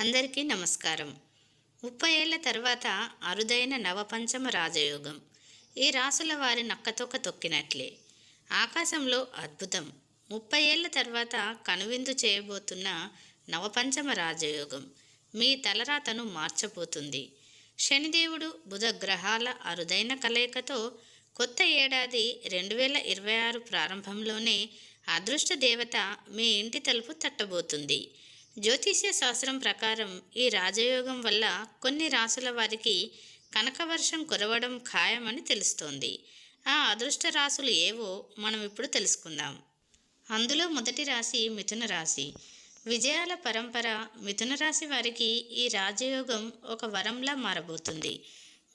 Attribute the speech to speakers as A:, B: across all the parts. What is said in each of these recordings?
A: అందరికీ నమస్కారం. ముప్పై ఏళ్ళ తర్వాత అరుదైన నవపంచమ రాజయోగం. ఈ రాసుల వారి నక్కతొక్క తొక్కినట్లే. ఆకాశంలో అద్భుతం. ముప్పై ఏళ్ళ తర్వాత కనువిందు చేయబోతున్న నవపంచమ రాజయోగం. మీ తలరాతను మార్చబోతుంది. శనిదేవుడు బుధ గ్రహాల అరుదైన కలయికతో కొత్త ఏడాది రెండు వేల ఇరవై ఆరు ప్రారంభంలోనే అదృష్ట దేవత మీ ఇంటి తలుపు తట్టబోతుంది. జ్యోతిష్య శాస్త్రం ప్రకారం ఈ రాజయోగం వల్ల కొన్ని రాసుల వారికి కనకవర్షం కురవడం ఖాయమని తెలుస్తోంది. ఆ అదృష్ట రాసులు ఏవో మనం ఇప్పుడు తెలుసుకుందాం. అందులో మొదటి రాశి మిథున రాశి. విజయాల పరంపర మిథున రాశి వారికి ఈ రాజయోగం ఒక వరంలా మారబోతుంది.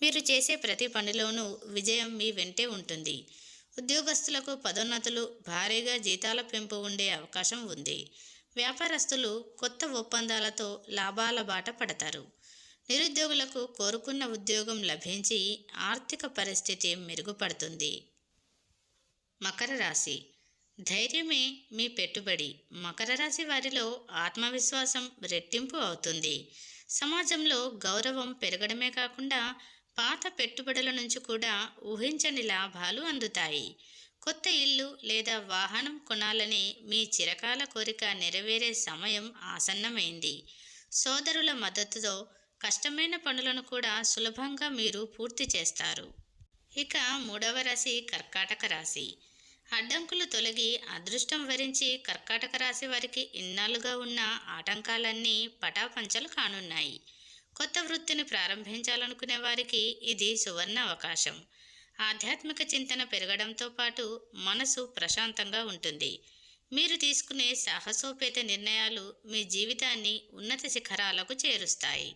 A: మీరు చేసే ప్రతి పనిలోనూ విజయం మీ వెంటే ఉంటుంది. ఉద్యోగస్తులకు పదోన్నతులు భారీగా జీతాల పెంపు ఉండే అవకాశం ఉంది. వ్యాపారస్తులు కొత్త ఒప్పందాలతో లాభాల బాట పడతారు. నిరుద్యోగులకు కోరుకున్న ఉద్యోగం లభించి ఆర్థిక పరిస్థితి మెరుగుపడుతుంది. మకర రాశి. ధైర్యమే మీ పెట్టుబడి. మకర రాశి వారిలో ఆత్మవిశ్వాసం రెట్టింపు అవుతుంది. సమాజంలో గౌరవం పెరగడమే కాకుండా పాత పెట్టుబడుల నుంచి కూడా ఊహించని లాభాలు అందుతాయి. కొత్త ఇల్లు లేదా వాహనం కొనాలని మీ చిరకాల కోరిక నెరవేరే సమయం ఆసన్నమైంది. సోదరుల మద్దతుతో కష్టమైన పనులను కూడా సులభంగా మీరు పూర్తి చేస్తారు. ఇక మూడవ రాశి కర్కాటక రాశి. అడ్డంకులు తొలగి అదృష్టం వరించి కర్కాటక రాశి వారికి ఇన్నాళ్ళుగా ఉన్న ఆటంకాలన్నీ పటాపంచలు కానున్నాయి. కొత్త వృత్తిని ప్రారంభించాలనుకునే వారికి ఇది సువర్ణ అవకాశం. ఆధ్యాత్మిక చింతన పెరగడంతో పాటు మనసు ప్రశాంతంగా ఉంటుంది. మీరు తీసుకునే సాహసోపేత నిర్ణయాలు మీ జీవితాన్ని ఉన్నత శిఖరాలకు చేరుస్తాయి.